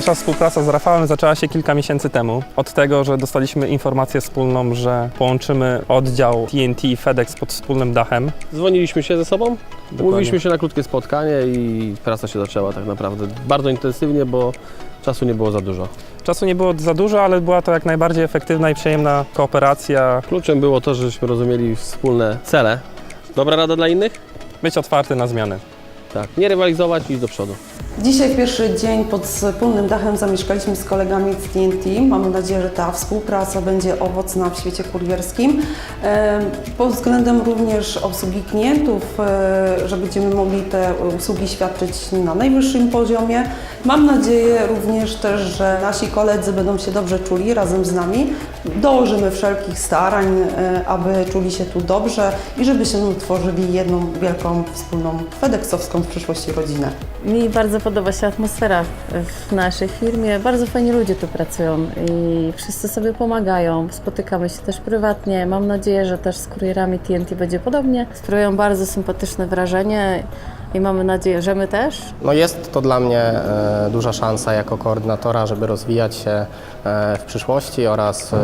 Nasza współpraca z Rafałem zaczęła się kilka miesięcy temu. Od tego, że dostaliśmy informację wspólną, że połączymy oddział TNT i FedEx pod wspólnym dachem. Dzwoniliśmy się ze sobą, umówiliśmy się na krótkie spotkanie i praca się zaczęła tak naprawdę bardzo intensywnie, bo czasu nie było za dużo. Czasu nie było za dużo, ale była to jak najbardziej efektywna i przyjemna kooperacja. Kluczem było to, żeśmy rozumieli wspólne cele. Dobra rada dla innych? Być otwarty na zmiany. Tak, nie rywalizować i iść do przodu. Dzisiaj pierwszy dzień pod wspólnym dachem zamieszkaliśmy z kolegami z TNT. Mamy nadzieję, że ta współpraca będzie owocna w świecie kurierskim. Pod względem również obsługi klientów, e, że będziemy mogli te usługi świadczyć na najwyższym poziomie. Mam nadzieję również też, że nasi koledzy będą się dobrze czuli razem z nami. Dołożymy wszelkich starań, e, aby czuli się tu dobrze i żebyśmy utworzyli jedną wielką, wspólną FedExowską w przyszłości rodzinę. Mi bardzo podoba się atmosfera w naszej firmie. Bardzo fajni ludzie tu pracują i wszyscy sobie pomagają. Spotykamy się też prywatnie. Mam nadzieję, że też z kurierami TNT będzie podobnie. Sprawują bardzo sympatyczne wrażenie i mamy nadzieję, że my też. No jest to dla mnie e, duża szansa jako koordynatora, żeby rozwijać się e, w przyszłości oraz e,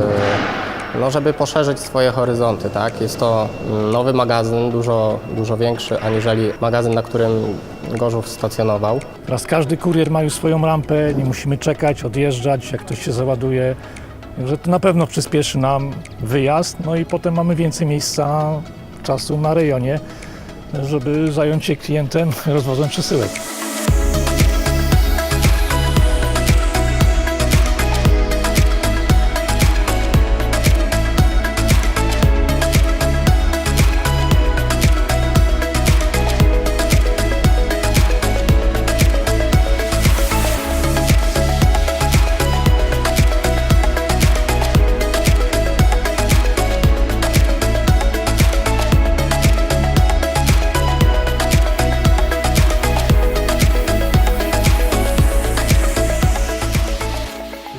no, żeby poszerzyć swoje horyzonty. Tak? Jest to nowy magazyn, dużo, dużo większy aniżeli magazyn, na którym Gorzów stacjonował. Teraz każdy kurier ma już swoją rampę, nie musimy czekać, odjeżdżać, jak ktoś się załaduje. Także to na pewno przyspieszy nam wyjazd, no i potem mamy więcej miejsca, czasu na rejonie, żeby zająć się klientem rozwozem przesyłek.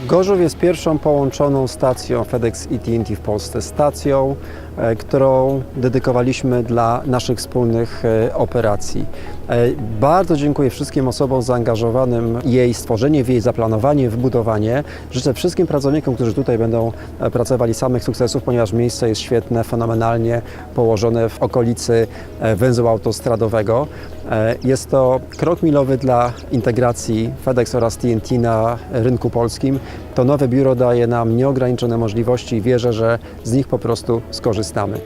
Gorzów jest pierwszą połączoną stacją FedEx i TNT w Polsce. Stacją, którą dedykowaliśmy dla naszych wspólnych e, operacji. E, Bardzo dziękuję wszystkim osobom zaangażowanym w jej stworzenie, w jej zaplanowanie, w budowanie. Życzę wszystkim pracownikom, którzy tutaj będą e, pracowali samych sukcesów, ponieważ miejsce jest świetne, fenomenalnie położone w okolicy e, węzła autostradowego. E, Jest to krok milowy dla integracji FedEx oraz TNT na rynku polskim. To nowe biuro daje nam nieograniczone możliwości i wierzę, że z nich po prostu skorzystamy. з нами.